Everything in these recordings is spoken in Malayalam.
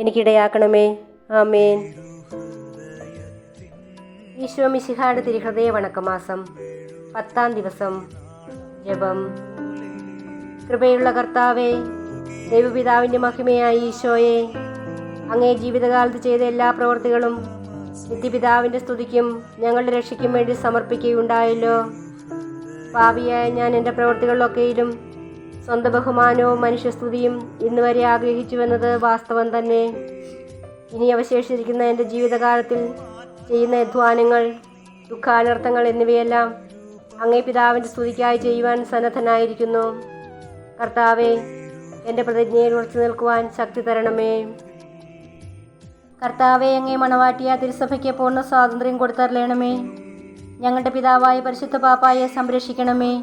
എനിക്കിടയാക്കണമേ. ആമേൻ. ഈശോ മിശിഹാട് തിരുഹൃദയ വണക്കമാസം പത്താം ദിവസം ജപം. കൃപയുള്ള കർത്താവേ ദൈവപിതാവിന്റെ മഹിമയായ ഈശോയെ അങ്ങേ ജീവിതകാലത്ത് ചെയ്ത എല്ലാ പ്രവൃത്തികളും നിത്യപിതാവിന്റെ സ്തുതിക്കും ഞങ്ങളുടെ രക്ഷയ്ക്കും വേണ്ടി സമർപ്പിക്കുകയുണ്ടായല്ലോ. പാപിയായ ഞാൻ എന്റെ പ്രവൃത്തികളിലൊക്കെയിലും സ്വന്തം ബഹുമാനവും മനുഷ്യസ്തുതിയും ഇന്ന് വരെ ആഗ്രഹിച്ചുവെന്നത് വാസ്തവം തന്നെ. ഇനി അവശേഷിച്ചിരിക്കുന്ന എന്റെ ജീവിതകാലത്തിൽ ചെയ്യുന്ന അധ്വാനങ്ങൾ ദുഃഖാനർത്ഥങ്ങൾ എന്നിവയെല്ലാം അങ്ങേ പിതാവിന്റെ സ്തുതിക്കായി ചെയ്യുവാൻ സന്നദ്ധനായിരിക്കുന്നു. കർത്താവെ എന്റെ പ്രതിജ്ഞയിൽ ഉറച്ചു നിൽക്കുവാൻ ശക്തി തരണമേ. കർത്താവെ അങ്ങേ മണവാട്ടിയ തിരുസഭയ്ക്ക് പൂർണ സ്വാതന്ത്ര്യം കൊടുത്തരളയണമേ ഞങ്ങളുടെ പിതാവായ പരിശുദ്ധ പാപ്പായെ സംരക്ഷിക്കണമേ.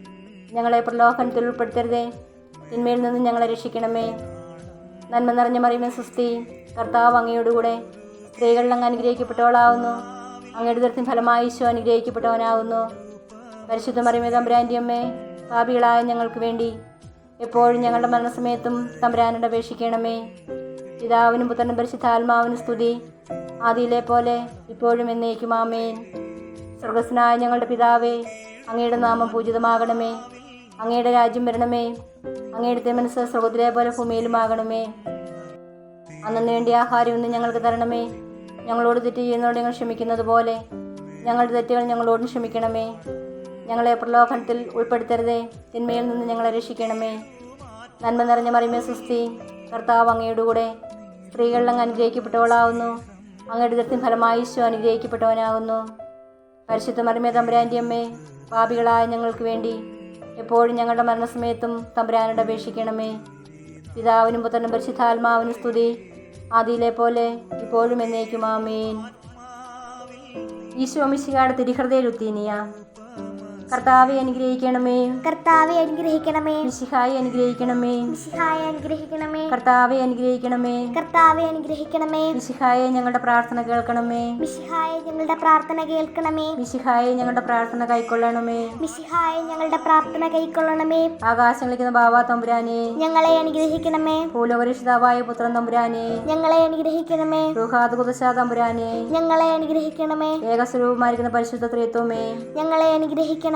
ഞങ്ങളെ പ്രലോഭനത്തിൽ ഉൾപ്പെടുത്തരുതേ. തിന്മയിൽ നിന്ന് ഞങ്ങളെ രക്ഷിക്കണമേ. നന്മ നിറഞ്ഞ മറിയുമേ സുസ്തി കർത്താവ് അങ്ങയോടുകൂടെ സ്ത്രീകളിൽ അങ്ങ് അനുഗ്രഹിക്കപ്പെട്ടവളാവുന്നു. അങ്ങയുടെ ദൃത്തിൻ ഫലമായി ഈശോ അനുഗ്രഹിക്കപ്പെട്ടവനാവുന്നു. പരിശുദ്ധ മറിയമേ തമ്പുരാന്റെ അമ്മേ പാപികളായ ഞങ്ങൾക്ക് വേണ്ടി എപ്പോഴും ഞങ്ങളുടെ മരണസമയത്തും തമ്പുരാനോട് അപേക്ഷിക്കണമേ. പിതാവിനും പുത്രനും പരിശുദ്ധാത്മാവിനും സ്തുതി. ആദിയിലെ പോലെ ഇപ്പോഴും എന്നേക്കും ആമേൻ. സ്വർഗസ്നായ ഞങ്ങളുടെ പിതാവേ അങ്ങയുടെ നാമം പൂജിതമാകണമേ. അങ്ങയുടെ രാജ്യം വരണമേ. അങ്ങയുടെ തിരുമനസ് സ്വർഗത്തിലെ പോലെ ഭൂമിയിലുമാകണമേ. അന്നു വേണ്ടി ആഹാരം ഇന്ന് ഞങ്ങൾക്ക് തരണമേ. ഞങ്ങളോട് തെറ്റ് ചെയ്യുന്നവരോട് ഞങ്ങൾ ക്ഷമിക്കുന്നത് പോലെ ഞങ്ങളുടെ തെറ്റുകൾ ഞങ്ങളോടും ക്ഷമിക്കണമേ. ഞങ്ങളെ പ്രലോഭനത്തിൽ ഉൾപ്പെടുത്തരുതേ. തിന്മയിൽ നിന്ന് ഞങ്ങളെ രക്ഷിക്കണമേ. നന്മ നിറഞ്ഞ മറിമേ സുസ്തി കർത്താവ് അങ്ങയുടെ കൂടെ സ്ത്രീകളിൽ അങ്ങ് അനുഗ്രഹിക്കപ്പെട്ടവളാവുന്നു. അങ്ങയുടെ ദൃത്തിൻ ഫലമായി അനുഗ്രഹിക്കപ്പെട്ടവനാകുന്നു. പരിശുദ്ധ മറിമേ തമ്പുരാന്റെ അമ്മേ പാപികളായ ഞങ്ങൾക്ക് വേണ്ടി എപ്പോഴും ഞങ്ങളുടെ മരണസമയത്തും തമ്പുരാനോട് അപേക്ഷിക്കണമേ. പിതാവിനും പുത്രനും പരിശുദ്ധാത്മാവിനും സ്തുതി. ആദിയിലെ പോലെ ഇപ്പോഴും എന്നേക്കും ആമേൻ ഈശോ മിശികാട് തിരിഹൃദയ ലുത്തീനിയ കർത്താവെ അനുഗ്രഹിക്കണമേ. കർത്താവെ അനുഗ്രഹിക്കണമേ. മിശിഹായി അനുഗ്രഹിക്കണമേ. മിശിഹായി അനുഗ്രഹിക്കണമേ. കർത്താവെ അനുഗ്രഹിക്കണമേ. കർത്താവെ അനുഗ്രഹിക്കണമേ. മിശിഹായെ ഞങ്ങളുടെ പ്രാർത്ഥന കേൾക്കണമേ. മിശിഹായെ ഞങ്ങളുടെ പ്രാർത്ഥന കേൾക്കണമേ. മിശിഹായെ ഞങ്ങളുടെ പ്രാർത്ഥന കൈക്കൊള്ളണമേ. മിശിഹായെ ഞങ്ങളുടെ പ്രാർത്ഥന കൈക്കൊള്ളണമേ. ആകാശങ്ങളിക്കുന്ന ബാബ തമ്പുരാനെ. ഞങ്ങളെ അനുഗ്രഹിക്കണമേ. ഭൂലോകരക്ഷിതാവായ പുത്രൻ തമ്പുരാനെ. ഞങ്ങളെ അനുഗ്രഹിക്കണമേ. റുഹാദ് കുദശ തമ്പുരാനെ. ഞങ്ങളെ അനുഗ്രഹിക്കണമേ. ഏകസ്വരൂപമായിരിക്കുന്ന പരിശുദ്ധ ത്രിയത്വമേ ഞങ്ങളെ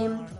game.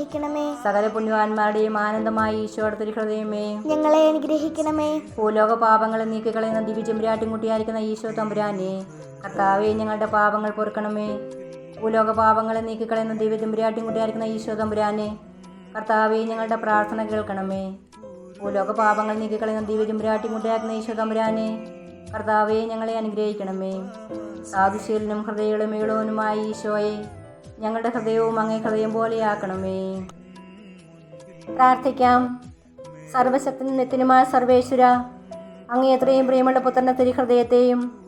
അനുഗ്രഹിക്കണമേ. സകല പുണ്യവാന്മാരുടെയും ആനന്ദമായി ഈശോയുടെ തിരുഹൃദയമേ ഞങ്ങളെ അനുഗ്രഹിക്കണമേ. ഭൂലോക പാപങ്ങളെ നീക്കിക്കളയുന്ന ദിവ്യചെമ്പുരാട്ടിൻകുട്ടിയായിരിക്കുന്ന ഈശോ തമ്പുരാനെ കർത്താവെ ഞങ്ങളുടെ പാപങ്ങൾ പൊറുക്കണമേ. ഭൂലോക പാപങ്ങളെ നീക്കിക്കളയുന്ന ദിവ്യചെമ്പുരാട്ടിൻകുട്ടിയായിരിക്കുന്ന ഈശോ തമ്പുരാനെ കർത്താവെ ഞങ്ങളുടെ പ്രാർത്ഥന കേൾക്കണമേ. ഭൂലോക പാപങ്ങൾ നീക്കിക്കളയുന്ന ദിവ്യചെമ്പുരാട്ടിൻകുട്ടിയായിരിക്കുന്ന ഈശോ തമ്പുരാനെ കർത്താവെ ഞങ്ങളെ അനുഗ്രഹിക്കണമേ. സാധുശീലനും ഹൃദയമെളുമേളവനുമായ ഈശോയെ ഞങ്ങളുടെ ഹൃദയവും അങ്ങേ ഹൃദയം പോലെയാക്കണമേ. പ്രാർത്ഥിക്കാം. സർവശക്തനും നിത്യനുമായ സർവേശ്വര അങ്ങേ എത്രയും പ്രിയമുള്ള പുത്രന്റെ തിരുഹൃദയത്തെയും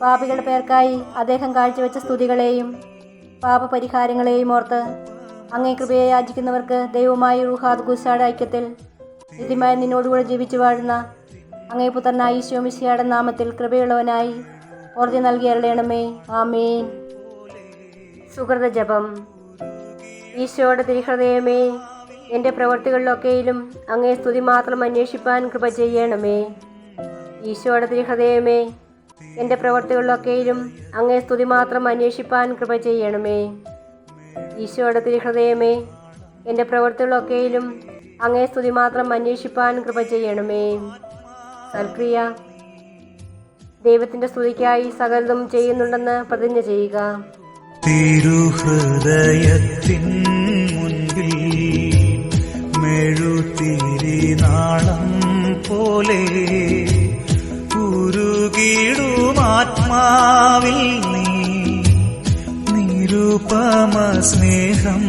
പാപികളുടെ പേർക്കായി അദ്ദേഹം കാഴ്ചവെച്ച സ്തുതികളെയും പാപപരിഹാരങ്ങളെയും ഓർത്ത് അങ്ങേ കൃപയെ യാചിക്കുന്നവർക്ക് ദൈവമായി റുഹാദ് ഗുസാഡ് ഐക്യത്തിൽ നിത്യമായി നിന്നോടുകൂടെ ജീവിച്ചു വാഴുന്ന അങ്ങേ പുത്രനായി ഈശോ മിശിയുടെ നാമത്തിൽ കൃപയുള്ളവനായി ഓർജി നൽകി അരളയണമേ ആമേൻ. സുഹൃത ജപം ഈശോയുടെ തിരുഹൃദയമേ എന്റെ പ്രവൃത്തികളിലൊക്കെയിലും അങ്ങേ സ്തുതി മാത്രം അന്വേഷിപ്പാൻ കൃപ ചെയ്യണമേ. ഈശോയുടെ തിരുഹൃദയമേ എന്റെ പ്രവൃത്തികളിലൊക്കെയിലും അങ്ങേ സ്തുതി മാത്രം അന്വേഷിപ്പാൻ കൃപ ചെയ്യണമേ. ഈശോയുടെ തിരുഹൃദയമേ എന്റെ പ്രവൃത്തികളൊക്കെയിലും അങ്ങേ സ്തുതി മാത്രം അന്വേഷിപ്പാൻ കൃപ ചെയ്യണമേ. സൽക്രിയ ദൈവത്തിന്റെ സ്തുതിക്കായി സകലതും ചെയ്യുന്നുണ്ടെന്ന് പ്രതിജ്ഞ ചെയ്യുക. തിരുഹൃദയത്തിൻ മുൻപിൽ മെഴുതിരി നാളം പോലെ ഉരുകിടുമാത്മാവിൽ നീ. നിരുപമ സ്നേഹം